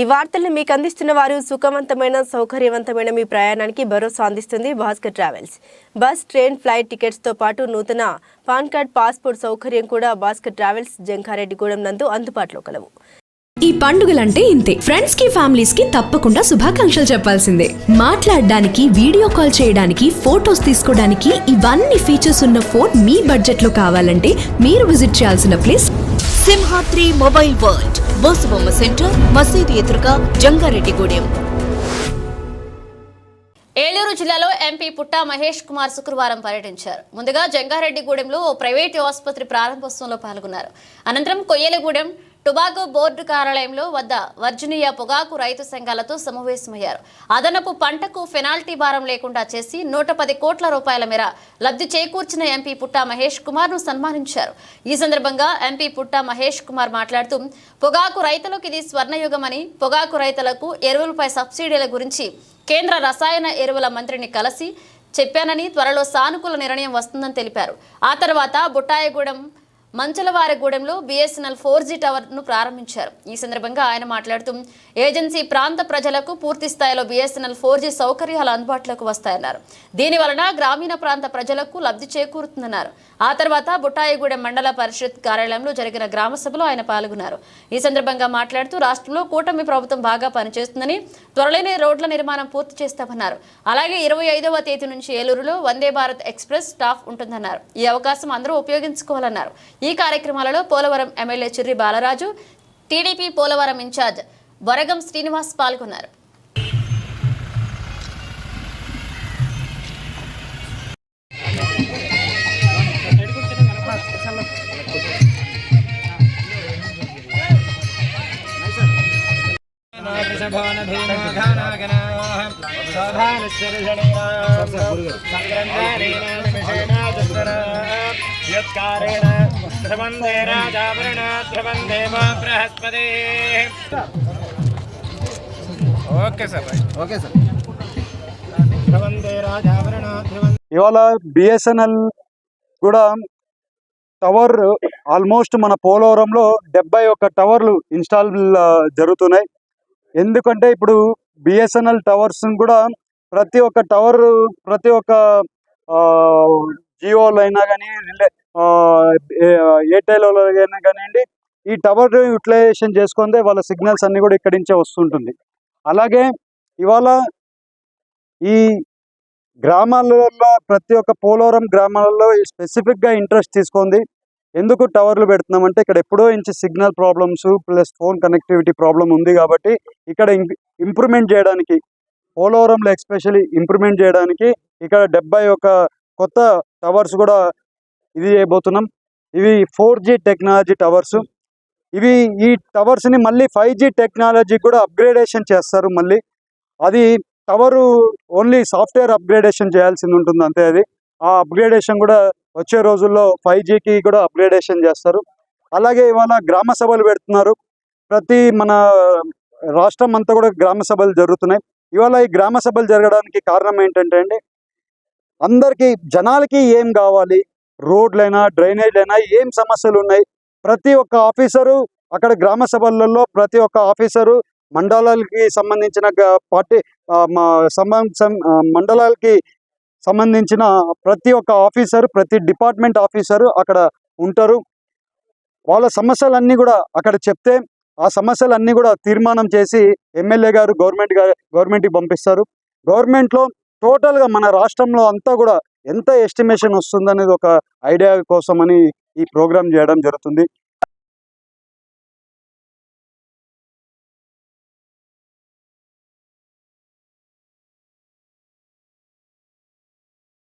ఈ వార్తలను మీకు అందిస్తున్న వారు సుఖవంతమైన సౌకర్యవంతమైన మీ ప్రయాణానికి భరోసా అందిస్తుంది Bhaskar travels. Bus train flight టికెట్స్తో పాటు నూతన పాన్ కార్డ్ పాస్పోర్ట్ సౌకర్యం కూడా భాస్కర్ ట్రావెల్స్ జంకారెడ్డిగూడెం నందు అందుబాటులో కలవు. ఈ పండుగలంటే ఇంతే. ఫ్రెండ్స్కి ఫ్యామిలీస్కి తప్పకుండా శుభాకాంక్షలు చెప్పాల్సిందే. మాట్లాడడానికి వీడియో కాల్ చేయడానికి ఫోటోస్ తీసుకోవడానికి ఇవన్నీ ఫీచర్స్ ఉన్న ఫోన్ మీ బడ్జెట్లో కావాలంటే మీరు విజిట్ చేయాల్సిన place Simhadri mobile world Bosubomma centre మసీదు ఎదురుగా జంగారెడ్డిగూడెం. ఏలూరు జిల్లాలో ఎంపీ పుట్టా మహేష్ కుమార్ శుక్రవారం పర్యటించారు. ముందుగా జంగారెడ్డిగూడెంలో ఓ ప్రైవేటు ఆసుపత్రి ప్రారంభోత్సవంలో పాల్గొన్నారు. అనంతరం కొయ్యలగూడెం టొబాకో బోర్డు కార్యాలయంలో వద్ద వర్జనీయ పొగాకు రైతు సంఘాలతో సమావేశమయ్యారు. అదనపు పంటకు పెనాల్టీ భారం లేకుండా చేసి నూట పది కోట్ల రూపాయల మేర లబ్ధి చేకూర్చిన ఎంపీ పుట్టా మహేష్ కుమార్ను సన్మానించారు. ఈ సందర్భంగా ఎంపీ పుట్టా మహేష్ కుమార్ మాట్లాడుతూ పొగాకు రైతులకు ఇది స్వర్ణయుగమని పొగాకు రైతులకు ఎరువులపై సబ్సిడీల గురించి కేంద్ర రసాయన ఎరువుల మంత్రిని కలిసి చెప్పానని త్వరలో సానుకూల నిర్ణయం వస్తుందని తెలిపారు. ఆ తర్వాత బుట్టాయగూడెం మంచలవారగూడెంలో బీఎస్ఎన్ఎల్ ఫోర్ జీ టవర్ను ప్రారంభించారు. ఈ సందర్భంగా ఆయన మాట్లాడుతూ ఏజెన్సీ ప్రాంత ప్రజలకు పూర్తి స్థాయిలో బీఎస్ఎన్ఎల్ ఫోర్ జీ సౌకర్యాలు అందుబాటులోకి వస్తాయన్నారు. దీని వలన గ్రామీణ ప్రాంత ప్రజలకు లబ్ధి చేకూరుతుందన్నారు. ఆ తర్వాత బుట్టాయిగూడెం మండల పరిషత్ కార్యాలయంలో జరిగిన గ్రామ సభలో ఆయన పాల్గొన్నారు. ఈ సందర్భంగా మాట్లాడుతూ రాష్ట్రంలో కూటమి ప్రభుత్వం బాగా పనిచేస్తుందని త్వరలోనే రోడ్ల నిర్మాణం పూర్తి చేస్తామన్నారు. అలాగే ఇరవై ఐదవ తేదీ నుంచి ఏలూరులో వందే భారత్ ఎక్స్ప్రెస్ స్టాఫ్ ఉంటుందన్నారు. ఈ అవకాశం అందరూ ఉపయోగించుకోవాలన్నారు. ఈ కార్యక్రమాలలో Polavaram MLA Chirri Balaraju TDP Polavaram incharge Varagam Srinivas పాల్గొన్నారు యత్కారేణ ధ్రువందే రాజావరణ ధ్రువందే మా Brihaspati okay sir. Okay sir ఇవాళ బిఎస్ఎన్ఎల్ కూడా టవర్ ఆల్మోస్ట్ మన పోలవరంలో డెబ్బై ఒక్క టవర్లు ఇన్స్టాల్ జరుగుతున్నాయి. ఎందుకంటే ఇప్పుడు బిఎస్ఎన్ఎల్ టవర్స్ కూడా ప్రతి ఒక్క టవర్ ప్రతి ఒక్క జియోలో అయినా కానీ రిలే ఎయిర్టెల్ అయినా కానివ్వండి ఈ టవర్ యూటిలైజేషన్ చేసుకుందే వాళ్ళ సిగ్నల్స్ అన్నీ కూడా ఇక్కడి నుంచే వస్తుంటుంది. అలాగే ఇవాళ ఈ గ్రామాలలో ప్రతి ఒక్క పోలవరం గ్రామాలలో స్పెసిఫిక్గా ఇంట్రెస్ట్ తీసుకుంది. ఎందుకు టవర్లు పెడుతున్నామంటే ఇక్కడ ఎప్పుడో ఇంచి signal problems plus phone connectivity problem ఉంది కాబట్టి ఇక్కడ ఇంప్రూవ్మెంట్ చేయడానికి పోలవరంలో ఎక్స్పెషల్లీ ఇంప్రూవ్మెంట్ చేయడానికి ఇక్కడ డెబ్బై ఒక కొత్త టవర్స్ కూడా ఇది చేయబోతున్నాం. ఇవి ఫోర్ టెక్నాలజీ టవర్స్. ఇవి ఈ టవర్స్ని మళ్ళీ ఫైవ్ జీ టెక్నాలజీ కూడా అప్గ్రేడేషన్ చేస్తారు మళ్ళీ. అది టవరు ఓన్లీ సాఫ్ట్వేర్ అప్గ్రేడేషన్ చేయాల్సింది ఉంటుంది అంతే అది. ఆ అప్గ్రేడేషన్ కూడా వచ్చే రోజుల్లో ఫైవ్ జీకి కూడా అప్గ్రేడేషన్ చేస్తారు. అలాగే ఇవాళ గ్రామ సభలు పెడుతున్నారు. ప్రతి మన రాష్ట్రం అంతా కూడా గ్రామ సభలు జరుగుతున్నాయి. ఇవాళ ఈ గ్రామ సభలు జరగడానికి కారణం ఏంటంటే అండి అందరికీ జనాలకి ఏం కావాలి? రోడ్లైనా డ్రైనేజ్లైనా ఏం సమస్యలు ఉన్నాయి ప్రతి ఒక్క ఆఫీసరు అక్కడ గ్రామ సభలలో ప్రతి ఒక్క ఆఫీసరు మండలాలకి సంబంధించిన పార్టీ మండలాలకి సంబంధించిన ప్రతి ఒక్క ఆఫీసరు ప్రతి డిపార్ట్మెంట్ ఆఫీసరు అక్కడ ఉంటారు. వాళ్ళ సమస్యలన్నీ కూడా అక్కడ చెప్తే ఆ సమస్యలన్నీ కూడా తీర్మానం చేసి ఎమ్మెల్యే గారు గవర్నమెంట్ గారు గవర్నమెంట్కి పంపిస్తారు. గవర్నమెంట్లో టోటల్గా మన రాష్ట్రంలో అంతా కూడా ఎంత ఎస్టిమేషన్ వస్తుందనేది ఒక ఐడియా కోసమని ఈ ప్రోగ్రామ్ చేయడం జరుగుతుంది.